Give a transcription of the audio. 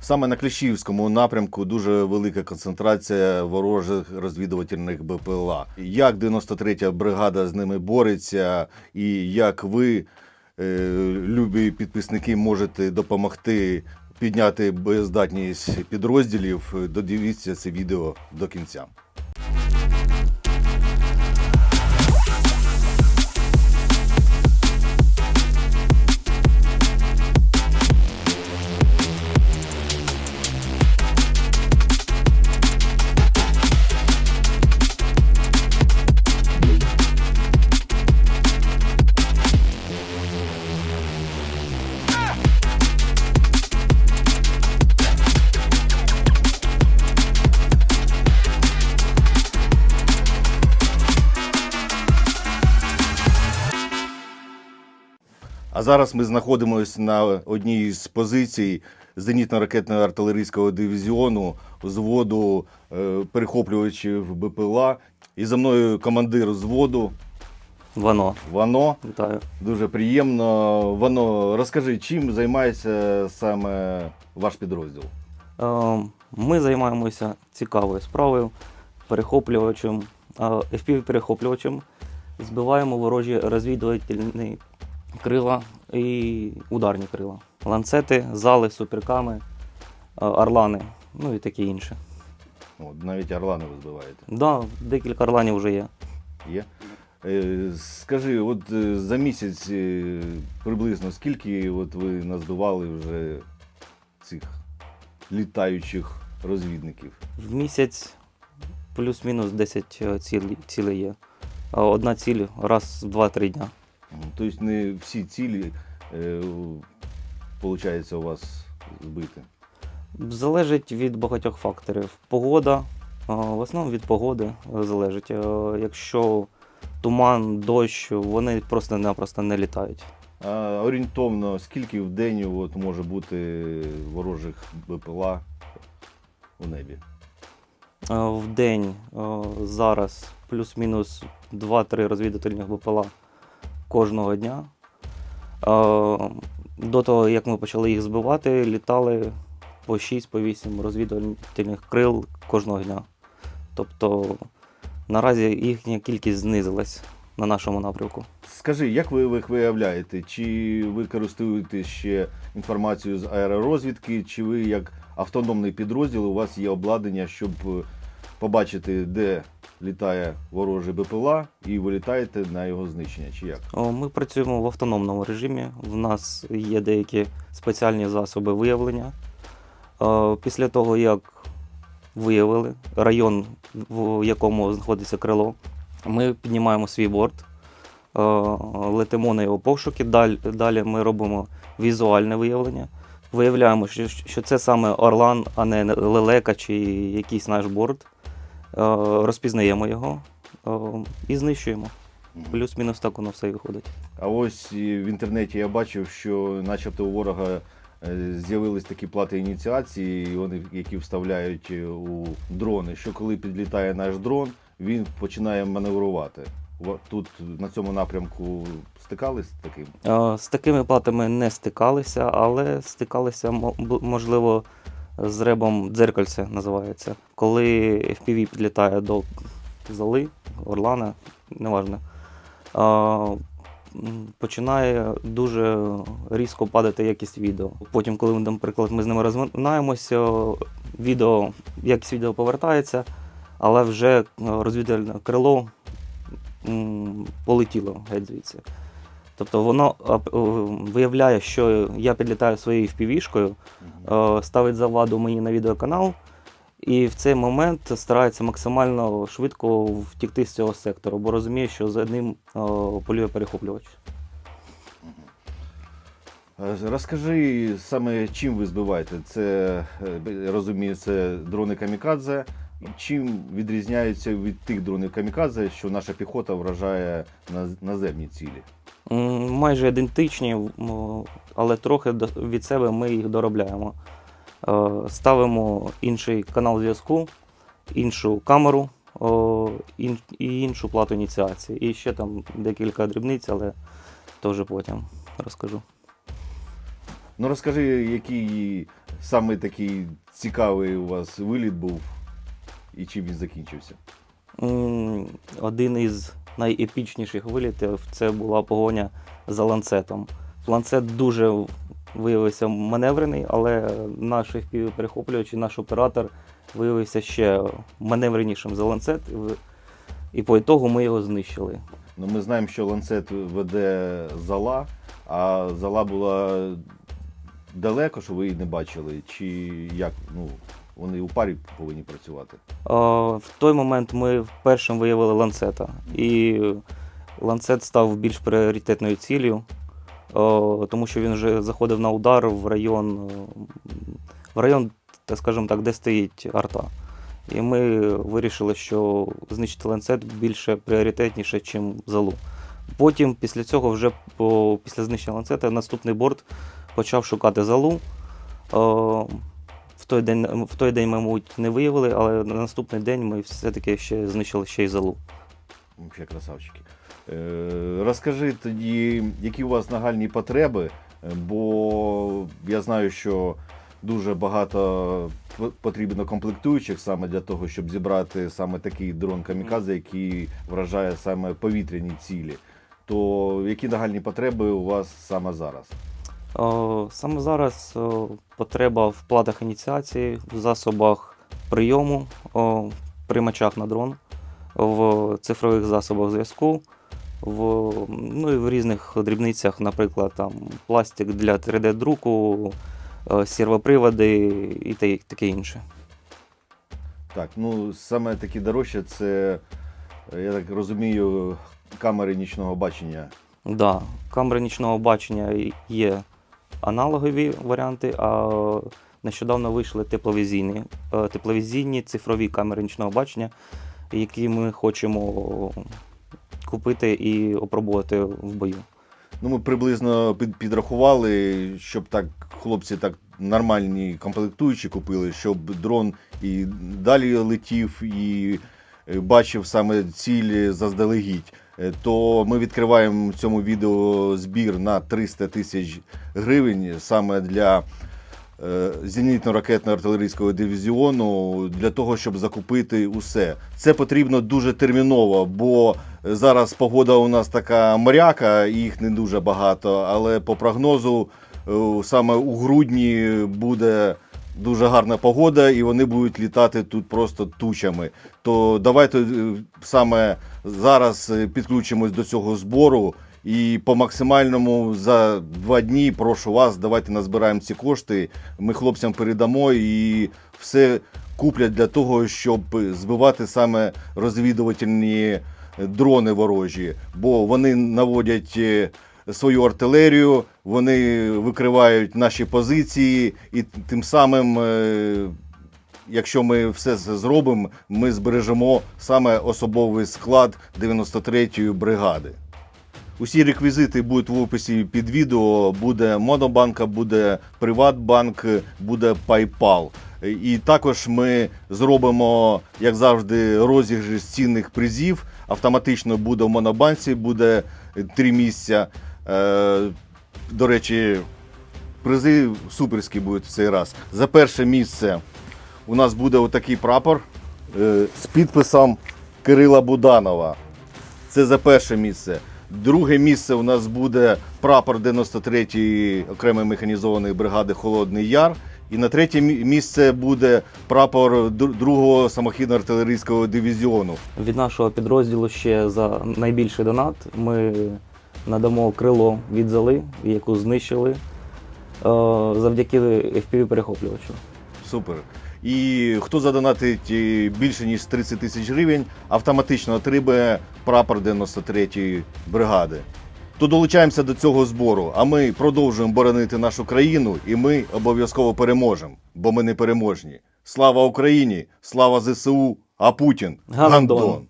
Саме на Кліщівському напрямку дуже велика концентрація ворожих розвідувальних БПЛА. Як 93-я бригада з ними бореться, і як ви, е, любі підписники, можете допомогти підняти боєздатність підрозділів, додивіться це відео до кінця. А зараз ми знаходимося на одній з позицій зенітно-ракетного артилерійського дивізіону взводу е, перехоплювачів БПЛА. І за мною командир взводу Вано. Вано. Вітаю. Дуже приємно. Вано, розкажи, чим займається саме ваш підрозділ? Е, Ми займаємося цікавою справою, перехоплювачем, FPV-перехоплювачем. Збиваємо ворожі розвідувальні крила і ударні крила. Ланцети, зали, суперками, е, орлани, ну і таке інше. От, навіть орлани ви збиваєте. Да, декілька орланів вже є. Є? Е, Скажи, от е, за місяць е, приблизно скільки от ви назбивали вже цих літаючих розвідників? В місяць плюс-мінус 10 цілей, цілей є. Одна ціль раз в 2-3 дня. Тобто не всі цілі, е, виходить, у вас збити. Залежить від багатьох факторів. Погода, в основному від погоди е, залежить. Е, Якщо туман, дощ, вони просто-напросто не літають. А орієнтовно, скільки в день от, може бути ворожих БПЛА у небі? Е, В день е, зараз плюс-мінус 2-3 розвідувальних БПЛА кожного дня. До того, як ми почали їх збивати, літали по 6-8 розвідувальних крил кожного дня. Тобто наразі їхня кількість знизилась на нашому напрямку. Скажи, як ви їх виявляєте? Чи ви користуєтесь ще інформацією з аеророзвідки, чи ви як автономний підрозділ, у вас є обладнання, щоб е, побачити, де літає ворожий БПЛА, і вилітаєте на його знищення, чи як? Ми працюємо в автономному режимі. В нас є деякі спеціальні засоби виявлення. Після того, як виявили район, в якому знаходиться крило, ми піднімаємо свій борт, летимо на його пошуки. Далі, ми робимо візуальне виявлення. Виявляємо, що це саме Орлан, а не лелека чи якийсь наш борт. Е, Розпізнаємо його е, і знищуємо. Плюс-мінус так воно все і виходить. А ось в інтернеті я бачив, що начебто у ворога е, з'явились такі плати ініціації, вони, які вставляють у дрони, що коли підлітає наш дрон, він починає маневрувати. Ва- Тут на цьому напрямку стикались з таким? З такими платами не стикалися, але стикалися, мо- можливо, з ребом дзеркальце називається. Коли FPV підлітає до зали, орлана, неважно, починає дуже різко падати якість відео. Потім, коли ми, наприклад, ми з ними розминаємося, відео, якість відео повертається, але вже е, розвідувальне крило полетіло геть звідси. Тобто воно виявляє, що я підлітаю своєю впівішкою, ставить заваду мені на відеоканал, і в цей момент старається максимально швидко втікти з цього сектору, бо розуміє, що за ним полює перехоплювач. Е, Розкажи саме чим ви збиваєте? Це е, розумію, це дрони камікадзе. Чим відрізняються від тих дронів камікадзе, що наша піхота вражає наземні цілі? Майже ідентичні, але трохи від себе ми їх доробляємо. Е, Ставимо інший канал зв'язку, іншу камеру і іншу плату ініціації. І ще там декілька дрібниць, але теж потім розкажу. Ну розкажи, який саме такий цікавий у вас виліт був і чим він закінчився? Один із найепічніших вилітів це була погоня за ланцетом. Ланцет дуже виявився маневрений, але наш перехоплювач наш оператор виявився ще маневренішим за ланцет. і по ітогу ми його знищили. Ну, ми знаємо, що ланцет веде зала, а зала була далеко, що ви її не бачили, чи як? Ну, вони у парі повинні працювати. Е, В той момент ми першим виявили ланцета, і ланцет став більш пріоритетною ціллю, е, тому що він вже заходив на удар в район, е, в район, так скажімо так, де стоїть арта. І ми вирішили, що знищити ланцет більше пріоритетніше, ніж залу. Потім, після цього, вже після знищення ланцета, наступний борт почав шукати залу. Той день, в той день, мабуть, не виявили, але на наступний день ми все-таки ще знищили ще й залу. Ще красавчики. Е, розкажи тоді, які у вас нагальні потреби, е, бо я знаю, що дуже багато потрібно комплектуючих саме для того, щоб зібрати саме такий дрон камікадзе, який вражає саме повітряні цілі. То які нагальні потреби у вас саме зараз? Е, Саме зараз е, потреба в платах ініціації, в засобах прийому, приймачах на дрон, в цифрових засобах зв'язку, в, ну і в різних дрібницях, наприклад, там, пластик для 3D-друку, е, сервоприводи і таке інше. Так, ну саме такі дорожче це, е, я так розумію, камери нічного бачення. Да, камери нічного бачення є аналогові варіанти, а нещодавно вийшли тепловізійні, е, тепловізійні цифрові камери нічного бачення, які ми хочемо купити і опробувати в бою. Ну, ми приблизно під, підрахували, щоб так хлопці так нормальні комплектуючі купили, щоб дрон і далі летів, і бачив саме цілі заздалегідь. Е, То ми відкриваємо в цьому відео збір на 300 тисяч гривень саме для е, зенітно-ракетно артилерійського дивізіону для того, щоб закупити усе. Це потрібно дуже терміново, бо зараз погода у нас така моряка, їх не дуже багато. Але по прогнозу, е, саме у грудні буде дуже гарна погода, і вони будуть літати тут просто тучами. То давайте е, саме зараз е, підключимось до цього збору. І по максимальному за два дні прошу вас, давайте назбираємо ці кошти. Ми хлопцям передамо і все куплять для того, щоб збивати саме розвідувальні дрони ворожі, бо вони наводять е, свою артилерію, вони викривають наші позиції, і тим самим, е, якщо ми все це зробимо, ми збережемо саме особовий склад 93-ї бригади. Усі реквізити будуть в описі під відео. Буде Монобанка, буде Приватбанк, буде PayPal. І також ми зробимо, як завжди, розіграш цінних призів. Автоматично буде в Монобанці, буде три місця. Е, До речі, призи суперські будуть в цей раз. За перше місце у нас буде отакий прапор е, з підписом Кирила Буданова. Це за перше місце. Друге місце у нас буде прапор 93-ї окремої механізованої бригади Холодний Яр. І на третє місце буде прапор дру- другого самохідно-артилерійського дивізіону. Від нашого підрозділу ще за найбільший донат ми надамо крило від зали, яку знищили е, завдяки FPV перехоплювачу. Супер. І хто задонатить е, більше ніж 30 тисяч гривень, автоматично отримає прапор 93-ї бригади. То долучаємося до цього збору, а ми продовжуємо боронити нашу країну, і ми обов'язково переможемо, бо ми не переможні. Слава Україні! Слава ЗСУ! А Путін Гандон!